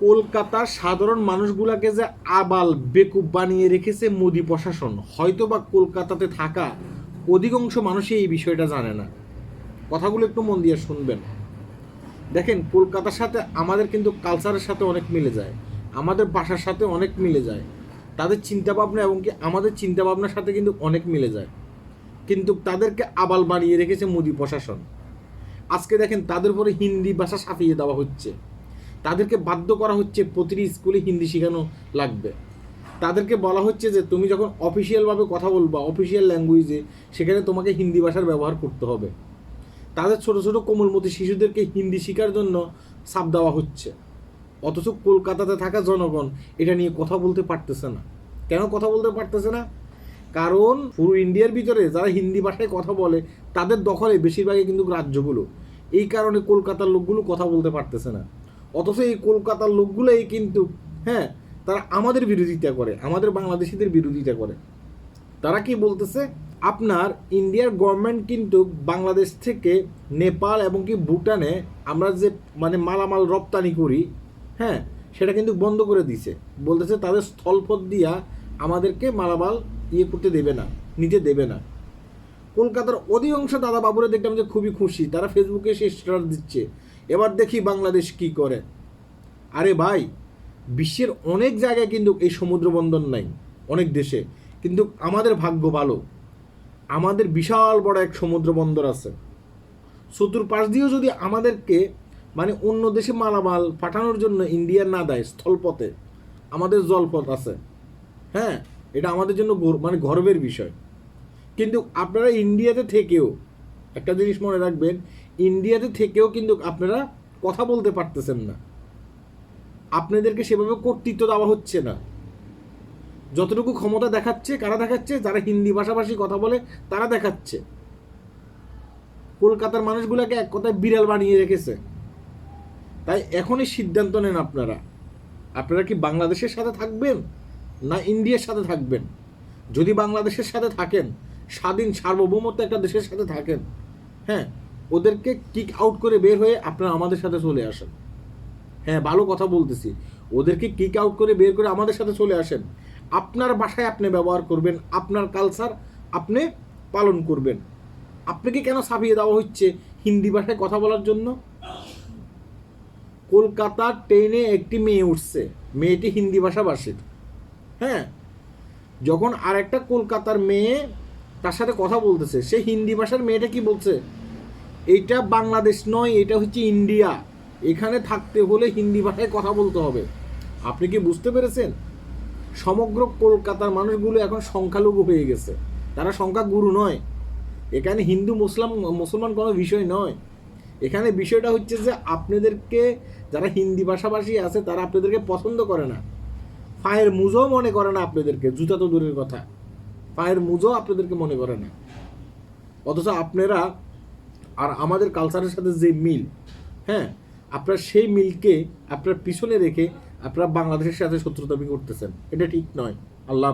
কলকাতার সাধারণ মানুষগুলাকে যে আবাল বেকুব বানিয়ে রেখেছে মোদি প্রশাসন হয়তো বা কলকাতাতে থাকা অধিকাংশ মানুষই এই বিষয়টা জানে না। কথাগুলো একটু মন দিয়ে শুনবেন। দেখেন, কলকাতার সাথে আমাদের কিন্তু কালচারের সাথে অনেক মিলে যায়। আমাদের ভাষার সাথে অনেক মিলে যায়। তাদের চিন্তাভাবনা এবং কি আমাদের চিন্তাভাবনার সাথে কিন্তু অনেক মিলে যায়। কিন্তু তাদেরকে আবাল বানিয়ে রেখেছে মোদি প্রশাসন। আজকে দেখেন, তাদের উপরে হিন্দি ভাষা সাফিয়ে দেওয়া হচ্ছে। তাদেরকে বাধ্য করা হচ্ছে প্রতিটি স্কুলে হিন্দি শেখানো লাগবে। তাদেরকে বলা হচ্ছে যে, তুমি যখন অফিসিয়ালভাবে কথা বলবা, অফিসিয়াল ল্যাঙ্গুয়েজে, সেখানে তোমাকে হিন্দি ভাষার ব্যবহার করতে হবে। তাদের ছোট ছোট কোমলমতি শিশুদেরকে হিন্দি শেখার জন্য চাপ দেওয়া হচ্ছে। অথচ কলকাতাতে থাকা জনগণ এটা নিয়ে কথা বলতে পারতেছে না। কেন কথা বলতে পারতেছে না? কারণ পুরো ইন্ডিয়ার ভিতরে যারা হিন্দি ভাষায় কথা বলে, তাদের দখলে বেশিরভাগই কিন্তু রাজ্যগুলো এই কারণে কলকাতার লোকগুলো কথা বলতে পারতেছে না। অথচ এই কলকাতার লোকগুলোই কিন্তু হ্যাঁ তারা আমাদের বিরোধিতা করে, আমাদের বাংলাদেশিদের বিরোধিতা করে। তারা কি বলতেছে? আপনার ইন্ডিয়ার গভর্নমেন্ট কিন্তু বাংলাদেশ থেকে নেপাল এবং কি ভুটানে আমরা যে মানে মালামাল রপ্তানি করি হ্যাঁ সেটা কিন্তু বন্ধ করে দিছে। বলতেছে তাদের স্থলপথ দিয়া আমাদেরকে মালামাল ইয়ে করতে দেবে না, নিতে দেবে না। কলকাতার অধিকাংশ দাদা বাবুরা দেখলাম যে খুবই খুশি, তারা ফেসবুকে সে স্ট্যাটাস দিচ্ছে। এবার দেখি বাংলাদেশ কি করে। আরে ভাই, বিশ্বের অনেক জায়গায় কিন্তু এই সমুদ্র বন্দর নাই, অনেক দেশে। কিন্তু আমাদের ভাগ্য ভালো। আমাদের বিশাল বড় এক সমুদ্র বন্দর আছে। চতুর্পাশ দিয়েও যদি আমাদেরকে মানে অন্য দেশে মালামাল পাঠানোর জন্য ইন্ডিয়া না দেয় স্থলপথে, আমাদের জলপথ আছে। হ্যাঁ এটা আমাদের জন্য মানে গর্বের বিষয়। কিন্তু আপনারা ইন্ডিয়াতে থেকেও একটা জিনিস মনে রাখবেন, ইন্ডিয়াতে থেকেও কিন্তু আপনারা কথা বলতে পারতেছেন না। আপনাদেরকে সেভাবে কর্তৃত্ব দেওয়া হচ্ছে না। যতটুকু ক্ষমতা দেখাচ্ছে, কারা দেখাচ্ছে? যারা হিন্দি ভাষাভাষী কথা বলে, তারা দেখাচ্ছে। কলকাতার মানুষগুলোকে এক কথায় বিড়াল বানিয়ে রেখেছে। তাই এখনই সিদ্ধান্ত নেন আপনারা। আপনারা কি বাংলাদেশের সাথে থাকবেন না ইন্ডিয়ার সাথে থাকবেন? যদি বাংলাদেশের সাথে থাকেন স্বাধীন সার্বভৌমত্ব একটা দেশের সাথে থাকেন হ্যাঁ ওদেরকে কিক আউট করে বের হয়ে আপনারা আমাদের সাথে চলে আসেন। হ্যাঁ ভালো কথা বলতেছি। ওদেরকে কিক আউট করে বের করে আমাদের সাথে চলে আসেন। আপনার বাসায় আপনি ব্যবহার করবেন, আপনার কালচার আপনি পালন করবেন। আপনাকে কেন ছাপিয়ে দেওয়া হচ্ছে হিন্দি ভাষায় কথা বলার জন্য? কলকাতার ট্রেনে একটি মেয়ে উঠছে, মেয়েটি হিন্দি ভাষাভাষীর। হ্যাঁ যখন আরেকটা কলকাতার মেয়ে তার সাথে কথা বলতেছে। সে হিন্দি ভাষার মেয়েটা কি বলছে? এইটা বাংলাদেশ নয়, এটা হচ্ছে ইন্ডিয়া। এখানে থাকতে হলে হিন্দি ভাষায় কথা বলতে হবে। আপনি কি বুঝতে পেরেছেন? সমগ্র কলকাতার মানুষগুলো এখন সংখ্যালঘু হয়ে গেছে। তারা সংখ্যা গুরু নয়। এখানে হিন্দু, মুসলাম, মুসলমান কোনো বিষয় নয়। এখানে বিষয়টা হচ্ছে যে আপনাদেরকে, যারা হিন্দি ভাষাভাষী আছে, তারা আপনাদেরকে পছন্দ করে না। পায়ের মুজও মনে করে না আপনাদেরকে, জুতা তো দূরের কথা। পায়ের মুজো আপনাদেরকে মনে করে না অথচ আপনারা আর আমাদের কালচারের সাথে যে মিল হ্যাঁ আপনার সেই মিলকে আপনার পিছনে রেখে আপনারা বাংলাদেশের সাথে শত্রুতা করতেছেন এটা ঠিক নয় আল্লাহ।